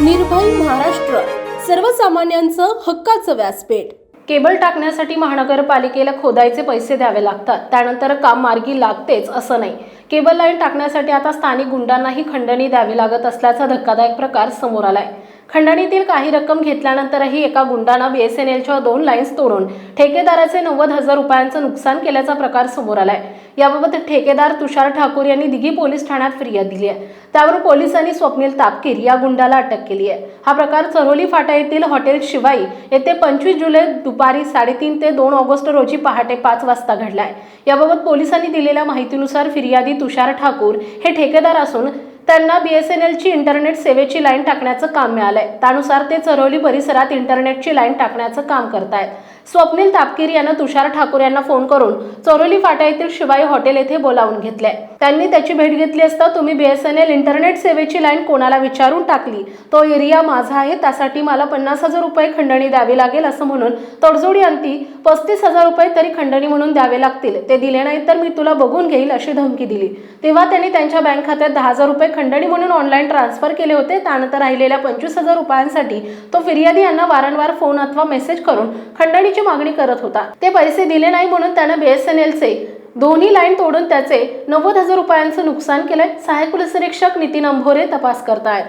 निर्भय महाराष्ट्र. सर्वसामान्यांचं हक्काचं व्यासपीठ. केबल टाकण्यासाठी महानगरपालिकेला खोदायचे पैसे द्यावे लागतात. त्यानंतर काम मार्गी लागतेच असं नाही. केबल लाईन टाकण्यासाठी आता स्थानिक गुंडांनाही खंडणी द्यावी लागत असल्याचा धक्कादायक प्रकार समोर आलाय. खंडणीतील काही रक्कम घेतल्यानंतरही एका गुंडानं बीएसएनएलच्या दोन लाईन्स तोडून ठेकेदाराचे नव्वद हजार रुपयांचं नुकसान केल्याचा प्रकार समोर आलाय. याबाबत ठेकेदार तुषार ठाकूर यांनी दिघी पोलीस ठाण्यात फिर्याद दिली आहे त्यावर पोलिसांनी स्वप्नील तापकीर या गुंडाला अटक केली आहे हा प्रकार चरोली फाटा येथील हॉटेल शिवाई येथे पंचवीस जुलै दुपारी साडेतीन ते दोन ऑगस्ट रोजी पहाटे पाच वाजता घडलाय. याबाबत पोलिसांनी दिलेल्या माहितीनुसार फिर्यादी तुषार ठाकूर हे ठेकेदार असून त्यांना बीएसएनएलची इंटरनेट सेवेची लाईन टाकण्याचं काम मिळालंय. त्यानुसार ते चरोली परिसरात इंटरनेटची लाईन टाकण्याचं काम करतायत. स्वप्नील तापकीर यांना तुषार ठाकूर यांना फोन करून चोरोली फाटा येथील शिवाई हॉटेल येथे बोलावून घेतले त्यांनी त्याची भेट घेतली असता तुम्ही बीएसएनएल इंटरनेट सेवेची लाईन कोणाला विचारून टाकली? तो एरिया माझा आहे त्यासाठी मला पन्नास हजार रुपये खंडणी द्यावी लागेल असं म्हणून तडजोडी अंती पस्तीस हजार रुपये तरी खंडणी म्हणून द्यावे लागतील. ते दिले नाही तर मी तुला बघून घेईल अशी धमकी दिली. तेव्हा त्यांनी त्यांच्या बँक खात्यात दहा हजार रुपये खंडणी म्हणून ऑनलाईन ट्रान्सफर केले होते. त्यानंतर राहिलेल्या पंचवीस हजार रुपयांसाठी तो फिर्यादी यांना वारंवार फोन अथवा मेसेज करून खंडणीची मागणी करत होता. ते पैसे दिले नाही म्हणून त्यानं बीएसएनएलचे दोन्ही लाईन तोडून त्याचे नव्वद हजार रुपयांचं नुकसान केलंय सहाय्यक पोलीस निरीक्षक नितीन अंभोरे तपास करतायत.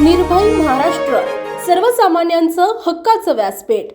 निर्भय महाराष्ट्र सर्वसामान्यांचं हक्काचं व्यासपीठ.